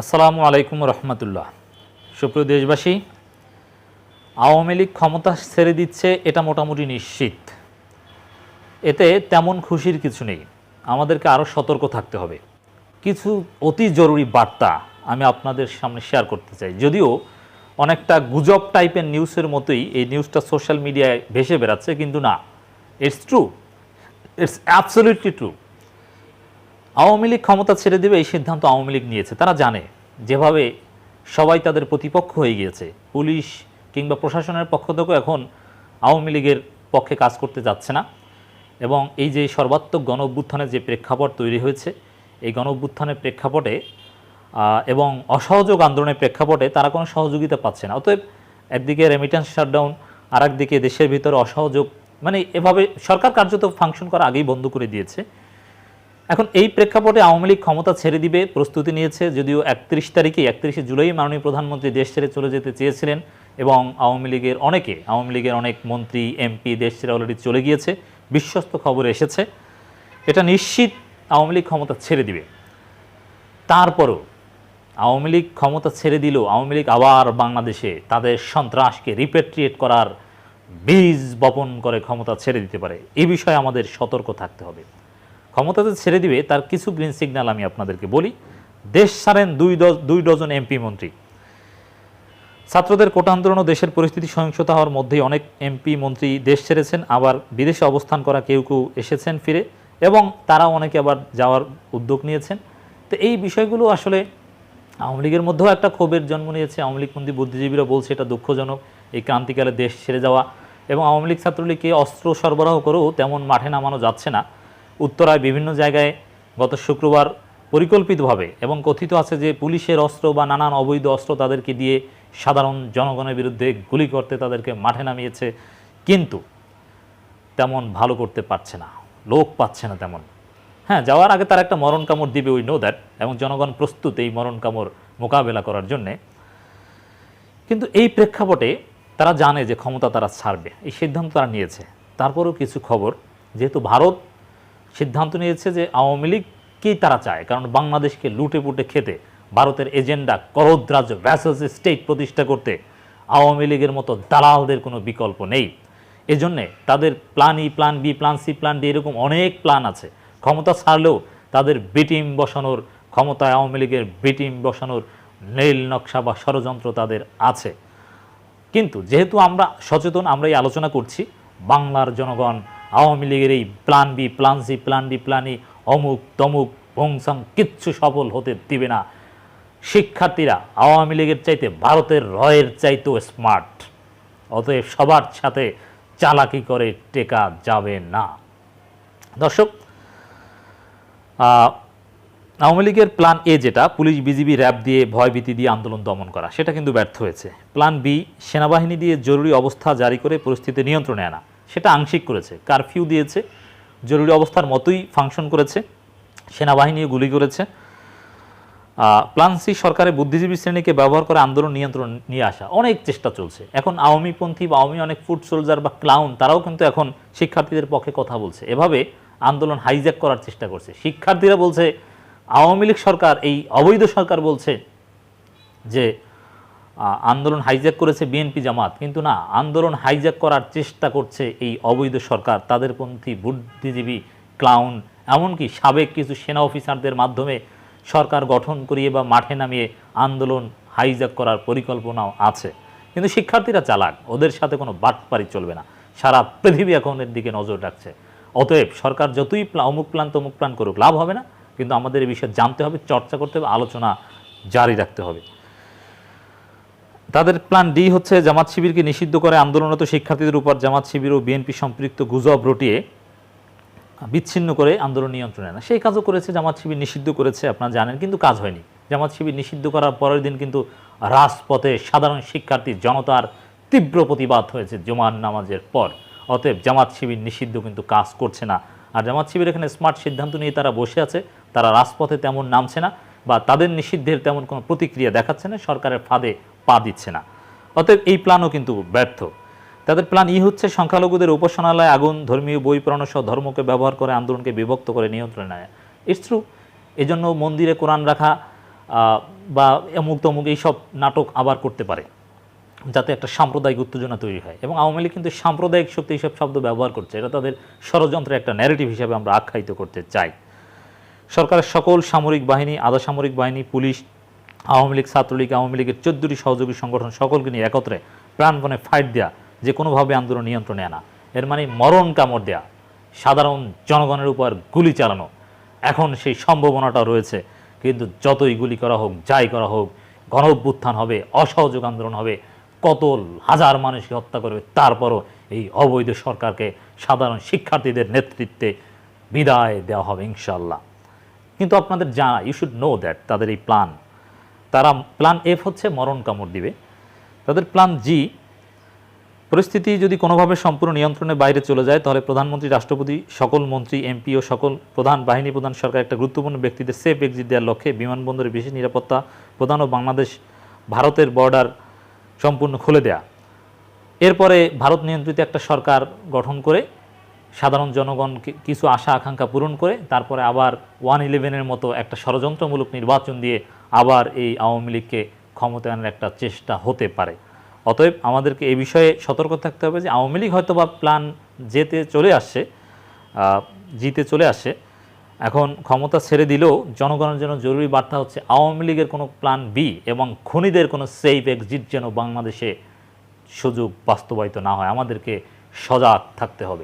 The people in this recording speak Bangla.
আসসালামু আলাইকুম রহমতুল্লাহ। সুপ্রিয় দেশবাসী, আওয়ামী লীগ ক্ষমতা ছেড়ে দিচ্ছে এটা মোটামুটি নিশ্চিত। এতে তেমন খুশির কিছু নেই। আমাদেরকে আরও সতর্ক থাকতে হবে। কিছু অতি জরুরি বার্তা আমি আপনাদের সামনে শেয়ার করতে চাই। যদিও অনেকটা গুজব টাইপের নিউজের মতোই এই নিউজটা সোশ্যাল মিডিয়ায় ভেসে বেড়াচ্ছে, কিন্তু না। It's true it's absolutely true Awami League ক্ষমতা ছেড়ে দেবে এই সিদ্ধান্ত আওয়ামী লীগ নিয়েছে। তারা জানে, যেভাবে সবাই তাদের প্রতিপক্ষ হয়ে গিয়েছে, পুলিশ কিংবা প্রশাসনের পক্ষ থেকেও এখন আওয়ামী লীগের পক্ষে কাজ করতে যাচ্ছে না। এবং এই যে সর্বাত্মক গণ অভ্যুত্থানের যে প্রেক্ষাপট তৈরি হয়েছে, এই গণ অভ্যুত্থানের প্রেক্ষাপটে এবং অসহযোগ আন্দোলনের প্রেক্ষাপটে তারা কোনো সহযোগিতা পাচ্ছে না। অতএব একদিকে রেমিটেন্স শাটডাউন আর একদিকে দেশের ভিতরে অসহযোগ মানে এভাবে সরকার কার্যত ফাংশন করা আগেই বন্ধ করে দিয়েছে। এখন এই প্রেক্ষাপটে আওয়ামী লীগ ক্ষমতা ছেড়ে দিবে, প্রস্তুতি নিয়েছে, যদিও একত্রিশ তারিখে, একত্রিশে জুলাই মাননীয় প্রধানমন্ত্রী দেশ ছেড়ে চলে যেতে চেয়েছিলেন এবং আওয়ামী লীগের অনেকে, আওয়ামী লীগের অনেক মন্ত্রী, এমপি, দেশ ছেড়ে অলরেডি চলে গিয়েছে, বিশ্বস্ত খবর এসেছে। এটা নিশ্চিত আওয়ামী লীগ ক্ষমতা ছেড়ে দিবে। তারপরও আওয়ামী লীগ ক্ষমতা ছেড়ে দিল, আওয়ামী লীগ আবার বাংলাদেশে তাদের সন্ত্রাসকে রিপেট্রিয়েট করার বীজ বপন করে ক্ষমতা ছেড়ে দিতে পারে। এই বিষয়ে আমাদের সতর্ক থাকতে হবে। ক্ষমতা যে ছেড়ে দিবে, তার কিছু গ্রিন সিগন্যাল আমি আপনাদেরকে বলি। দেশ সারেন দুই দুই ডজন এমপি মন্ত্রী। ছাত্রদের কোটা আন্দোলন ও দেশের পরিস্থিতি সহিংসতা হওয়ার মধ্যেই অনেক এমপি মন্ত্রী দেশ ছেড়েছেন, আবার বিদেশে অবস্থান করা কেউ কেউ এসেছেন ফিরে, এবং তারাও অনেকে আবার যাওয়ার উদ্যোগ নিয়েছেন। তো এই বিষয়গুলো আসলে আওয়ামী লীগের মধ্যেও একটা ক্ষোভের জন্ম নিয়েছে। আওয়ামী লীগপন্থী বুদ্ধিজীবীরা বলছে, এটা দুঃখজনক। এই ক্রান্তিকালে দেশ ছেড়ে যাওয়া এবং আওয়ামী লীগ ছাত্রলীগকে অস্ত্র সরবরাহ করেও তেমন মাঠে নামানো যাচ্ছে না। উত্তরায় বিভিন্ন জায়গায় গত শুক্রবার পরিকল্পিতভাবে এবং কথিত আছে যে পুলিশের অস্ত্র বা নানান অবৈধ অস্ত্র তাদেরকে দিয়ে সাধারণ জনগণের বিরুদ্ধে গুলি করতে তাদেরকে মাঠে নামিয়েছে, কিন্তু তেমন ভালো করতে পারছে না, লোক পাচ্ছে না তেমন। হ্যাঁ যাওয়ার আগে তার একটা মরণ কামড় দিবে উই নো দ্যাট এবং জনগণ প্রস্তুত এই মরণ কামড় মোকাবেলা করার জন্যে। কিন্তু এই প্রেক্ষাপটে তারা জানে যে ক্ষমতা তারা ছাড়বে, এই সিদ্ধান্ত তারা নিয়েছে। তারপরেও কিছু খবর, যেহেতু ভারত সিদ্ধান্ত নিয়েছে যে আওয়ামী লীগকেই তারা চায়, কারণ বাংলাদেশকে লুটে পুটে খেতে, ভারতের এজেন্ডা করদ্রাজ ভ্যাসেলস স্টেট প্রতিষ্ঠা করতে আওয়ামী লীগের মতো দালালদের কোনো বিকল্প নেই। এজন্যে তাদের plan E plan B plan C plan D এরকম অনেক প্ল্যান আছে। ক্ষমতা ছাড়লেও তাদের বিটিম বসানোর, ক্ষমতায় আওয়ামী লীগের বিটিম বসানোর নীল নকশা বা ষড়যন্ত্র তাদের আছে। কিন্তু যেহেতু আমরা সচেতন, আমরা এই আলোচনা করছি, বাংলার জনগণ আওয়ামী লীগের এই plan B plan C plan D প্ল্যানি অমুক তমুক ভংসাং কিচ্ছু সফল হতে দিবে না। শিক্ষার্থীরা আওয়ামী লীগের চাইতে ভারতের রয়ের চাইতেও স্মার্ট অতএব সবার সাথে চালাকি করে টেকা যাবে না। দর্শক আওয়ামী লীগের প্ল্যান এ যেটা, পুলিশ, বিজিবি র্যাব দিয়ে, ভয়ভীতি দিয়ে আন্দোলন দমন করা, সেটা কিন্তু ব্যর্থ হয়েছে। প্ল্যান বি সেনাবাহিনী দিয়ে জরুরি অবস্থা জারি করে পরিস্থিতি নিয়ন্ত্রণে আনা। সেটা আংশিক করেছে কারফিউ দিয়েছে জরুরি অবস্থার মতোই ফাংশন করেছে সেনাবাহিনীও গুলি করেছে। আহ, প্ল্যান সি সরকারের বুদ্ধিজীবী শ্রেণীকে ব্যবহার করে আন্দোলন নিয়ন্ত্রণ নিয়ে আসা অনেক চেষ্টা চলছে। এখন আওয়ামীপন্থী বা আওয়ামী অনেক ফুড সোলজার বা ক্লাউন তারাও কিন্তু এখন শিক্ষার্থীদের পক্ষে কথা বলছে। এভাবে আন্দোলন হাইজ্যাক করার চেষ্টা করছে। শিক্ষার্থীরা বলছে আওয়ামী লীগ সরকার এই অবৈধ সরকার বলছে যে আন্দোলন হাইজ্যাক করেছে বিএনপি জামাত। কিন্তু না, আন্দোলন হাইজ্যাক করার চেষ্টা করছে এই অবৈধ সরকার। তাদের পন্থী, বুদ্ধিজীবী ক্লাউন এমনকি সাবেক কিছু সেনা অফিসারদের মাধ্যমে সরকার গঠন করিয়ে বা মাঠে নামিয়ে আন্দোলন হাইজ্যাক করার পরিকল্পনাও আছে। কিন্তু শিক্ষার্থীরা চালাক, ওদের সাথে কোনো বাটপারি চলবে না। সারা পৃথিবী এখন এর দিকে নজর রাখছে। অতএব সরকার যতই অমুক প্ল্যান তমুক প্ল্যান করুক, লাভ হবে না। কিন্তু আমাদের এই বিষয়ে জানতে হবে, চর্চা করতে হবে, আলোচনা জারি রাখতে হবে। তাদের প্ল্যান ডি হচ্ছে জামাত শিবিরকে নিষিদ্ধ করে আন্দোলনরত শিক্ষার্থীদের উপর জামাত শিবির ও বিএনপি সম্পৃক্ত গুজব রটিয়ে বিচ্ছিন্ন করে আন্দোলন নিয়ন্ত্রণে আনা। সেই কাজও করেছে, জামাত শিবির নিষিদ্ধ করেছে, আপনারা জানেন, কিন্তু কাজ হয়নি। জামাত শিবির নিষিদ্ধ করার পরের দিন কিন্তু রাজপথে সাধারণ শিক্ষার্থী জনতার তীব্র প্রতিবাদ হয়েছে জুমার নামাজের পর। অতএব জামাত শিবির নিষিদ্ধ কিন্তু কাজ করছে না। আর জামাত শিবির এখানে স্মার্ট সিদ্ধান্ত নিয়ে তারা বসে আছে, তারা রাজপথে তেমন নামছে না বা তাদের নিষিদ্ধের তেমন কোনো প্রতিক্রিয়া দেখাচ্ছে না, সরকারের ফাঁদে পা দিচ্ছে না। অতএব এই প্ল্যানও কিন্তু ব্যর্থ। তাদের প্ল্যান ই হচ্ছে সংখ্যালঘুদের উপাসনালয়ে, আগুন, ধর্মীয় বই পড়ানো সহ ধর্মকে ব্যবহার করে আন্দোলনকে বিভক্ত করে নিয়ন্ত্রণে নেয়। ইটস এজন্য মন্দিরে কোরআন রাখা বা অমুক তমুক এইসব নাটক আবার করতে পারে, যাতে একটা সাম্প্রদায়িক উত্তেজনা তৈরি হয়। এবং আওয়ামী লীগ কিন্তু সাম্প্রদায়িক শক্তি এইসব শব্দ ব্যবহার করছে। এটা তাদের ষড়যন্ত্রের একটা ন্যারেটিভ হিসাবে আমরা আখ্যায়িত করতে চাই। সরকারের সকল সামরিক বাহিনী, আধা সামরিক বাহিনী, পুলিশ আওয়ামী লীগ, ছাত্রলীগ, আওয়ামী লীগের চোদ্দটি সহযোগী সংগঠন সকলকে নিয়ে একত্রে প্রাণপণে ফাইট দেয়া, যে কোনোভাবে আন্দোলন নিয়ন্ত্রণে আনা। এর মানে মরণ কামড় দেয়া, সাধারণ জনগণের উপর গুলি চালানো। এখন সেই সম্ভাবনাটা রয়েছে, কিন্তু যতই গুলি করা হোক, যাই করা হোক গণ অভ্যুত্থান হবে, অসহযোগ আন্দোলন হবে, কত হাজার মানুষকে হত্যা করবে, তারপরও এই অবৈধ সরকারকে সাধারণ শিক্ষার্থীদের নেতৃত্বে বিদায় দেওয়া হবে ইনশাল্লাহ কিন্তু আপনাদের জানা ইউ শুড নো দ্যাট তাদের এই প্ল্যান তারা প্ল্যান এফ হচ্ছে মরণ কামড় দিবে। তাদের প্ল্যান জি পরিস্থিতি যদি কোনোভাবে সম্পূর্ণ নিয়ন্ত্রণের বাইরে চলে যায়, তাহলে প্রধানমন্ত্রী, রাষ্ট্রপতি, সকল মন্ত্রী এমপি ও সকল প্রধান বাহিনী, প্রধান সরকার একটা গুরুত্বপূর্ণ ব্যক্তিদের সেফ এক্সিট দেওয়ার লক্ষ্যে বিমানবন্দরে বিশেষ নিরাপত্তা প্রধান ও বাংলাদেশ, ভারতের বর্ডার সম্পূর্ণ খুলে দেয়া। এরপরে ভারত নিয়ন্ত্রিত একটা সরকার গঠন করে, সাধারণ জনগণ কিছু আশা আকাঙ্ক্ষা পূরণ করে, তারপরে আবার ওয়ান ইলেভেনের মতো একটা ষড়যন্ত্রমূলক নির্বাচন দিয়ে আবার এই আওয়ামী লীগকে ক্ষমতায়নের একটা চেষ্টা হতে পারে। অতএব আমাদেরকে এই বিষয়ে সতর্ক থাকতে হবে যে আওয়ামী লীগ হয়তো বা প্ল্যান যেতে চলে আসছে জিতে চলে আসে এখন ক্ষমতা ছেড়ে দিলেও জনগণের জন্য জরুরি বার্তা হচ্ছে আওয়ামী লীগের কোনো প্ল্যান বি এবং খনিদের কোনো সেফ এক্সিট যেন বাংলাদেশে সুযোগ বাস্তবায়িত না হয়। আমাদেরকে সজাগ থাকতে হবে।